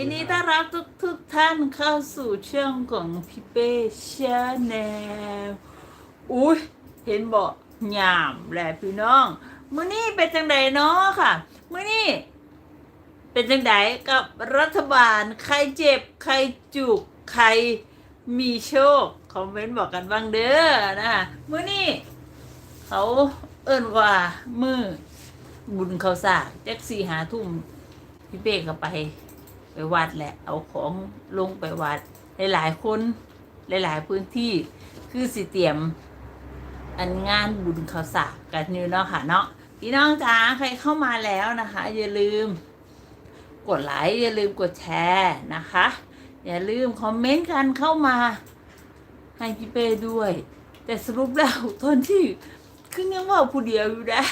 ยินดีต้อนรับทุกทุกท่านเข้าสู่ช่องของพี่เป้ชาแนลอุ้ยเห็นบอกหยามแหละพี่น้องมื้อนี้เป็นจังไดเนาะค่ะ มื้อนี้เป็นจังไดกับรัฐบาล ใครเจ็บ ใครจุก ใครมีโชค คอมเมนต์บอกกันบ้างเด้อนะมื้อนี้เขาเอิ่นว่ามือบุญเขาสากแจ็คสี่หาทุ่มพี่เป้ก็ไป วัดแหละ เอาของลงไปวัด หลายๆคนหลายๆพื้นที่คือสิเตรียมอันงานบุญข้าวสากกันนี่เนาะค่ะเนาะพี่น้องจ๋าใครเข้ามาแล้วนะคะ อย่าลืม กดไลค์อย่าลืมกดแชร์นะคะ อย่าลืมคอมเมนต์กันเข้ามาให้พี่เป้ด้วย แต่สรุปแล้วตอนที่คือยังว่าผู้เดียวอยู่นะ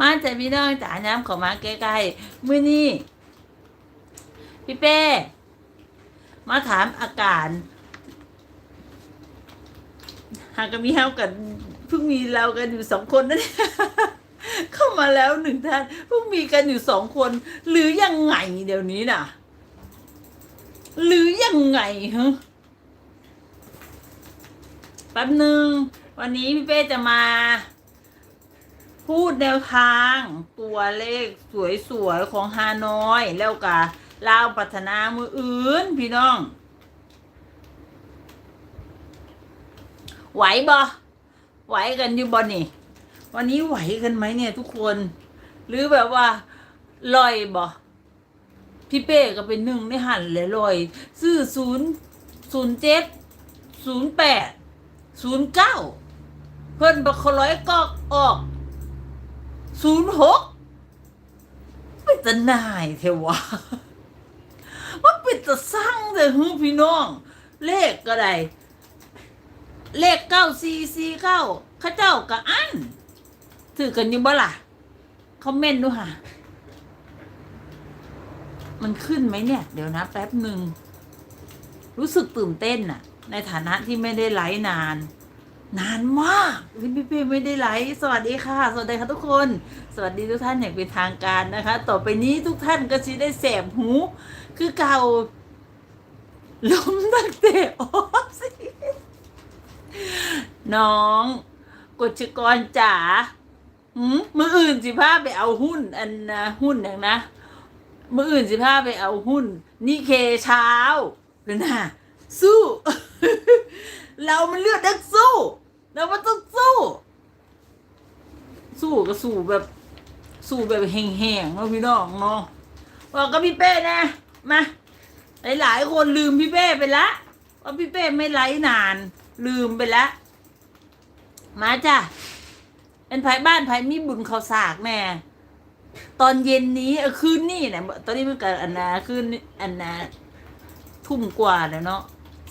มาจากพี่น้องจ๋าย้ำเขอมาใกล้ๆมื้อนี้ พี่เป้ มาถามอาการหากมีเฮากันเพิ่งมีเรากันอยู่สองคนนั่นเข้ามาแล้วหนึ่งท่านเพิ่งมีกันอยู่สองคน หรือยังไงเดี๋ยวนี้น่ะ หรือยังไงฮะแป๊บหนึ่งวันนี้พี่เป้จะมา พูดแนวทางตัวเลขสวยๆของฮานอย แล้วก็ ลาวพัฒนามืออื่น พี่น้อง ไหวบ่ไหวกันอยู่บ่นี่ วันนี้ไหวกันไหมเนี่ย ทุกคน หรือแบบว่าลอยบ่พี่เป้ก็เป็นหนึ่งในหันเลยลอยซื้อศูนย์ศูนย์เจ็ดศูนย์แปดศูนย์เก้าเพิ่นบักขร้อยกอกออกศูนย์หกเป็นตะนายเทวะ จะสร้างแต่ฮึพี่น้อง เลขก็ได้เลขเก้าสี่สี่เก้าข้าเจ้าก็อันถือกันยังบ่ล่ะคอมเมนต์ดูค่ะ มันขึ้นไหมเนี่ย เดี๋ยวนะแป๊บหนึ่ง รู้สึกตื่นเต้นน่ะ ในฐานะที่ไม่ได้ไลฟ์นาน นานมากที่พี่ป้ไม่ได้ไลฟ์สวัสดีค่ะ สวัสดีค่ะทุกคน สวัสดีทุกท่านอย่างเป็นทางการนะคะ ต่อไปนี้ทุกท่านก็จะได้แสบหู คือเก่าล้มตั้งแต่ออฟสิน้องกฎชกรจ๋าหืมมืออื่นสิพาไปเอาหุ้น อันนะหุ้นอย่างนะมืออื่นสิพาไปเอาหุ้น นี่เคเช้าเป็นน่ะสู้ เรามันเลือดนักสู้เรามันต้องสู้ สู้ก็สู้แบบ สู้แบบแห้งๆเนาะพี่น้องเนาะบอกกับพี่เป้นะมาหลายๆคนลืมพี่เป้ไปละว่าพี่เป้ไม่ไลฟ์นาน ลืมไปละมาจ้ะเป็นไผบ้านไผมีบุญเขาวสากแน่ตอนเย็นนี้คืนนี้เนี่ยตอนนี้มันเกิดอันนาคืนอันนาทุ่มกว่าแล้วเนาะ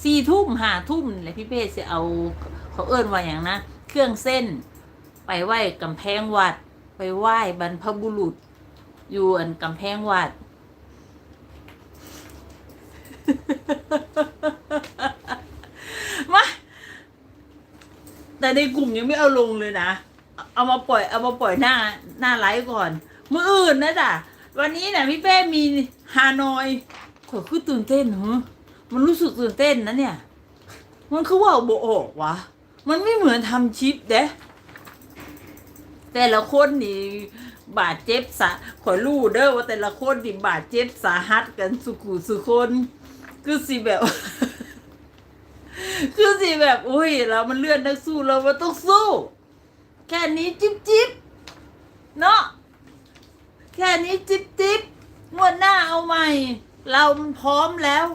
สี่ทุ่มห้าทุ่มนี่แหละพี่เพชรจะเอาเขาเอิ้นว่าอย่างนะ เครื่องเส้น ไปไหว้กำแพงวัด ไปไหว้บรรพบุรุษ อยู่อันกำแพงวัด มา แต่ในกลุ่มยังไม่เอาลงเลยนะ เอามาปล่อย เอามาปล่อยหน้าหน้าไลฟ์ก่อน มืออื่นนะจ๊ะวันนี้เนี่ยพี่เป้มีฮานอยขอคือตื่นเต้นเหรอ มันรู้สึกตื่นเต้นนะเนี่ย มันคือว่าโบออกวะ มันไม่เหมือนทำชิปเด้แต่ละคนนี่บาดเจ็บสะขอรู้เด้อว่าแต่ละคนนี่บาดเจ็บสาหัสกันสุขุสุคนคือสิแบบ คือสิแบบ อุ้ยเรามันเลื่อนนักสู้เรามันต้องสู้ แค่นี้จิ๊บจิ๊บเนาะแค่นี้จิ๊บจิ๊บงวดหน้าเอาใหม่ เรามันพร้อมแล้ว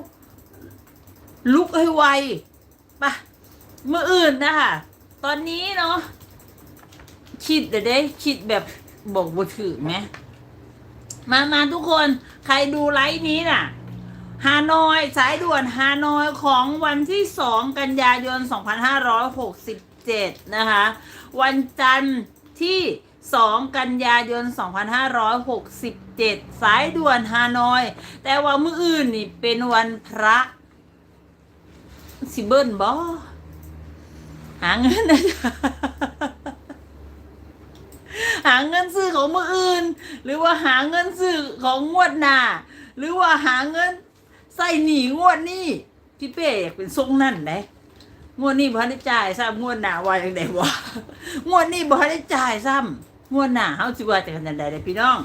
ลุกให้ไวปะเมื่ออื่นนะคะตอนนี้เนาะคิดเดี๋ยวได้คิดแบบบอกบ่ถือไหมมามาทุกคนใครดูไลฟ์นี้น่ะฮานอยสายด่วนฮานอยของวันที่2กันยายน 2567 นะคะ วันจันทร์ที่ 2 กันยายน 2567 สายด่วนฮานอย แต่ว่ามื้ออื่นนี่เป็นวันพระ สิเบิ้ลบอหาเงินนะหาเงินซื้อของมืออื่น หรือว่าหาเงินซื้อของงวดหน้าหรือว่าหาเงินใส่หนีงวดนี้พี่เป้อยากเป็นทรงนั่นไหนงวดนี้บ่ทันได้จ่ายซ้ำงวดหน้าว่าอย่างไดวะงวดนี้บ่ทันได้จ่ายซ้ำงวดหน้าเฮาสิว่าจะกันจังไดเด้พี่น้อง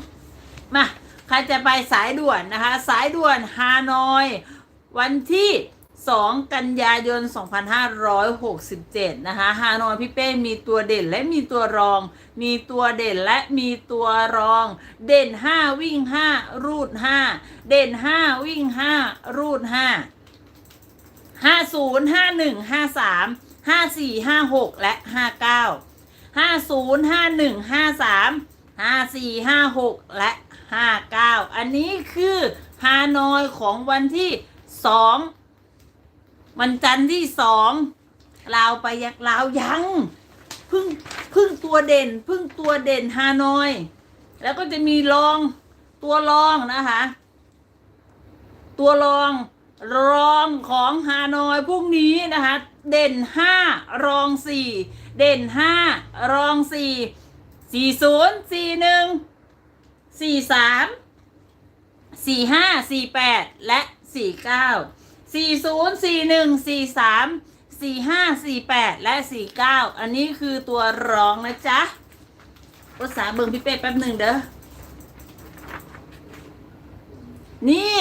มาใครจะไปสายด่วนนะคะ สายด่วนฮานอย วันที่ 2 กันยายน 2567 นะคะฮานอยพี่เป้มีตัวเด่นและมีตัวรอง มีตัวเด่นและมีตัวรอง เด่น 5 วิ่ง 5 รูด 5 เด่น 5 วิ่ง 5 รูด 5 50 51 53 54 56 และ 59 50 51 53 54 56 และ 59 อันนี้คือฮานอยของวันที่ 2 วันจันทร์ที่2ลาวไปยักลาวยังพึ่งพึ่งตัวเด่น พึ่งตัวเด่นฮานอย แล้วก็จะมีรองตัวรองนะคะ ตัวรองรองของฮานอยพรุ่งนี้นะคะ เด่นห้ารองสี่เด่นห้ารองสี่สี่ศูนย์สี่หนึ่งสี่สามสี่ห้าสี่แปดและสี่เก้า สี่ศูนย์สี่หนึ่งสี่สามสี่ห้าสี่แปดและสี่เก้าอันนี้คือตัวรองนะจ๊ะภาษาเบิงพี่เป้แป๊บหนึ่งเด้อ นี่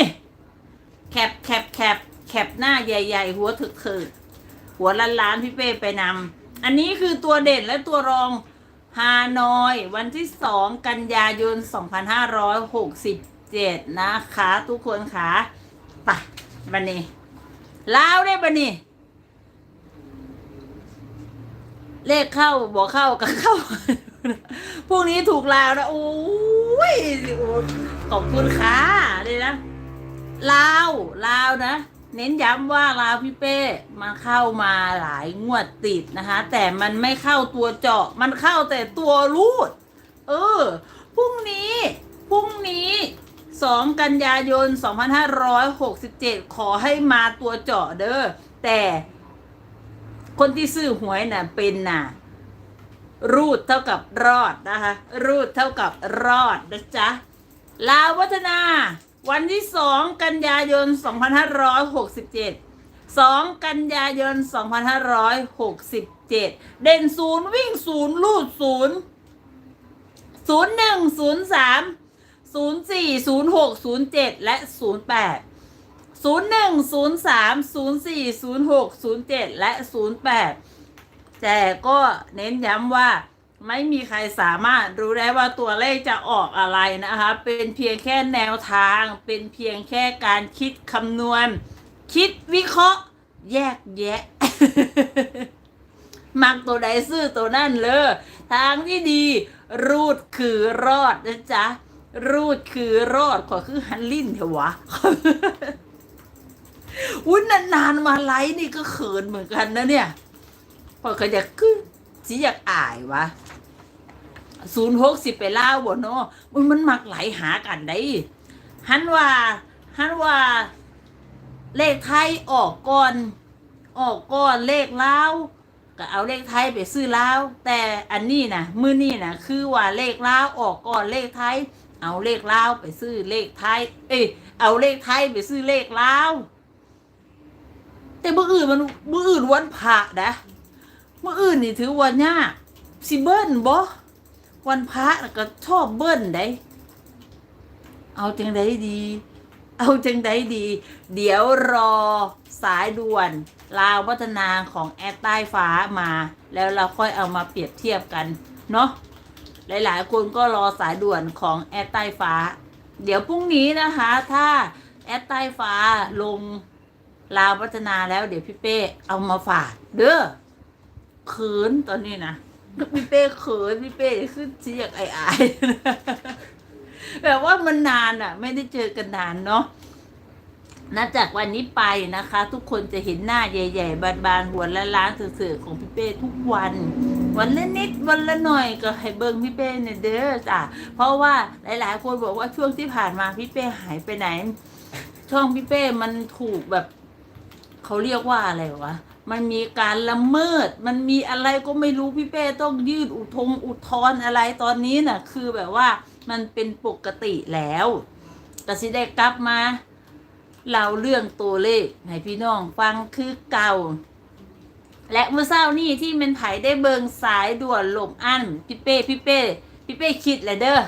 แคปแคปแคปแคปหน้าใหญ่ ๆ หัวถึกถึกหัวล้านล้านๆพี่เป้ไปนำ อันนี้คือตัวเด่นและตัวรองฮานอย วันที่สองกันยายน 2567 นะคะ ทุกคนค่ะไปบันนี้ ลาวได้บันนี้เลขเข้าบอกเข้าก็เข้าพรุ่งนี้ถูกลาวนะ โอ้ยขอบคุณค่ะเลยนะลาวลาวนะ เน้นย้ำว่าลาวพี่เป้มันเข้ามาหลายงวดติดนะคะ แต่มันไม่เข้าตัวเจาะ มันเข้าแต่ตัวรูด เออพรุ่งนี้พรุ่งนี้ สองกันยายน 2567 ขอให้มาตัวเจาะเด้อแต่คนที่ซื้อหวยน่ะเป็นน่ะ รูดเท่ากับรอดนะคะ รูดเท่ากับรอดนะจ๊ะลาวัฒนา วันที่สองกันยายน 2567 2 กันยายน 2567 เด่นศูนย์วิ่งศูนย์ลูดศูนย์ศูนย์หนึ่งศูนย์สาม ศูนย์สี่ศูนย์หกศูนย์เจ็ดและศูนย์แปดศูนย์หนึ่งศูนย์สามศูนย์สี่ศูนย์หกศูนย์เจ็ดและศูนย์แปดแต่ก็เน้นย้ำว่าไม่มีใครสามารถรู้ได้ว่าตัวเลขจะออกอะไรนะคะ เป็นเพียงแค่แนวทาง เป็นเพียงแค่การคิดคำนวณ คิดวิเคราะห์ แยกแยะ มักตัวใดซื้อตัวนั่นเลย ทางที่ดีรูดคือรอดนะจ๊ะ รูดคือรอดขอคือฮันลินเถอะวะอุ้ยนานๆมาไลฟ์นี่ก็เขินเหมือนกันนะเนี่ยพอเขาอยากคือสิอยากอายวะศูนย์หกสิบไปล่าบ่เนาะมันมันมักไหลหากันได้ฮันว่าฮันว่า เลขไทยออกก่อน ออกก่อนเลขลาวก็เอาเลขไทยไปซื้อลาวแต่อันนี้นะมือนี่นะคือว่าเลขลาวออกก่อนเลขไทย เอาเลขลาไปซื้อเลขไทย เอ้ยเอาเลขไทยไปซื้อเลขลาแต่มื่ออื่นมันมื่ออื่นวันพระนะมื่ออื่นนี่ถือวันยากสิเบิ้ลบ่วันพระก็ชอบเบิ้ลได้เอาจังไดดี เอาจังไดดี เดี๋ยวรอสายด่วน ลาวพัฒนาของแอดใต้ฟ้ามา แล้วเราค่อยเอามาเปรียบเทียบกัน เนาะ หลายๆ คนก็รอสายด่วนของแอดใต้ฟ้า เดี๋ยวพรุ่งนี้นะคะ ถ้าแอดใต้ฟ้าลงลาวพัฒนาแล้ว เดี๋ยวพี่เป้เอามาฝาก เด้อเขินตอนนี้นะพี่เป้เขินพี่เป้ขึ้นเสียกไอายๆแบบว่ามันนานอะ ไม่ได้เจอกันนานเนาะนับจากวันนี้ไปนะคะ ทุกคนจะเห็นหน้าใหญ่ ๆ บานๆหัวละล้านเสื่อๆของพี่เป้ทุกวัน วันละนิดวันละหน่อยก็ให้เบิ้งพี่เป้เนี่ยเด้อจ้ะเพราะว่าหลาย ๆ คนบอกว่าช่วงที่ผ่านมาพี่เป้หายไปไหน ช่องพี่เป้มันถูกแบบเขาเรียกว่าอะไรวะมันมีการละเมิด มันมีอะไรก็ไม่รู้พี่เป้ต้องยื่นอุทงอุทธรณ์อะไรตอนนี้น่ะ คือแบบว่ามันเป็นปกติแล้วก็สิได้กลับมาเล่าเรื่องตัวเลขให้พี่น้องฟังคือเก่า และเมื่อเช้านี้ที่เมนไผได้เบิงสายด่วนหลบอันพี่เป้พี่เป้พี่เป้คิดแหละเด้อ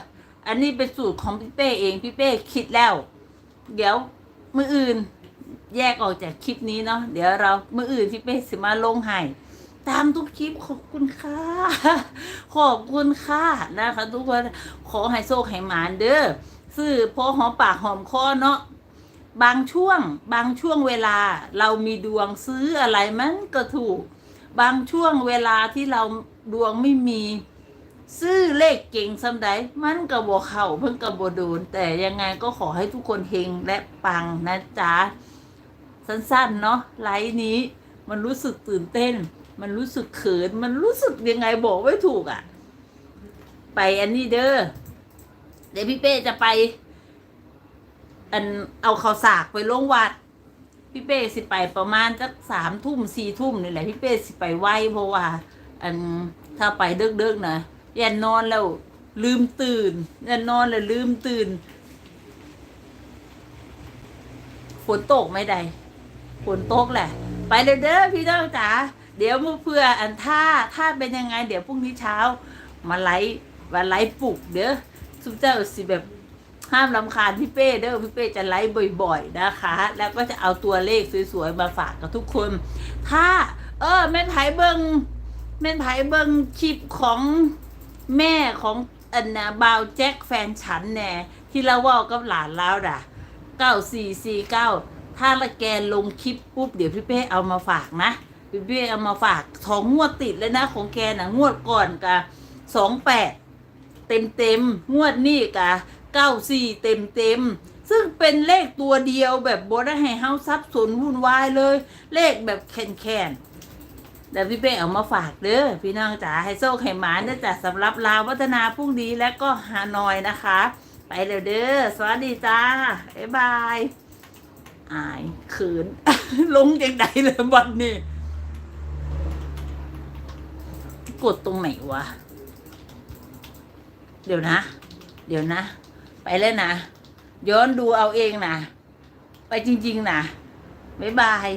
อันนี้เป็นสูตรของพี่เป้เองพี่เป้คิดแล้ว เดี๋ยวมืออื่นแยกออกจากคลิปนี้เนาะเดี๋ยวเรามืออื่นพี่เป้สิมาลงให้ตามทุกคลิปขอบคุณค่ะ ขอบคุณค่ะนะคะ ทุกคนขอให้โชคให้หมานเด้อซื้อพอหอมปากหอมคอเนาะ บางช่วง บางช่วงเวลาเรามีดวงซื้ออะไรมันก็ถูก บางช่วงเวลาที่เราดวงไม่มี ซื้อเลขเก่งสำใดมันก็บ่เข้าเพิ่งก็บ่โดน แต่ยังไงก็ขอให้ทุกคนเฮงและปังนะจ๊ะ สั้นๆ เนาะไลฟ์นี้ มันรู้สึกตื่นเต้น มันรู้สึกเขิน มันรู้สึกยังไงบอกไม่ถูกอะ่ะ ไปอันนี้เด้อเดี๋ยวพี่เป้จะไป อันเอาเขาสากไปลงวัด พี่เป้สิไปประมาณสักสามทุ่มสี่ทุ่มนี่แหละพี่เป้สิไปไหวเพราะว่า อันถ้าไปเดึกๆนะยันนอนแล้วลืมตื่นยันนอนแล้วลืมตื่นฝนตกไม่ใดฝนตกแหละ ไปเด้อพี่น้องจ๋าเดี๋ยวมื่อเพื่ออันท่าท่าเป็นยังไง เดี๋ยวพรุ่งนี้เช้า มาไลฟ์มาไลฟ์ปลุกเด้อทุเจ้าสิแบบ ห้ามลำคาญพี่เป้เด้อพี่เป้จะไลฟ์บ่อยๆนะคะ แล้วก็จะเอาตัวเลขสวยๆมาฝากกับทุกคน ถ้า เออแม่นไผเบิงแม่นไผเบิงคลิปของแม่ของอันนะบาวแจ็คแฟนฉันแน่ที่เราว่ากับหลานแล้วด่ะเก้าสี่สี่เก้าถ้าละแกลงคลิปปุ๊บเดี๋ยวพี่เป้เอามาฝากนะพี่เป้เอามาฝากสองงวดติดเลยนะ ของแกนะงวดก่อนกะสองแปดเต็มเต็มๆงวดนี่กะ เก้าสี่เต็มเต็มซึ่งเป็นเลขตัวเดียวแบบบได้ให้เฮาซับสนวุ่นวายเลย เลขแบบแคนแคนๆเดี๋ยวพี่เป้เอามาฝากเด้อพี่น้องจ๋าให้โซ่ไข่หมาเด้อจ้ะสำหรับลาววัฒนาพรุ่งนี้และก็ฮานอยนะคะ ไปเร็วเด้อสวัสดีจ้าบ๊ายบายอายเขินลงจากใดเลยบัดนี้กดตรงไหนวะ เดี๋ยวนะ เดี๋ยวนะ ไปเลยนะ ย้อนดูเอาเองนะ ไปจริง ๆนะบ๊ายบาย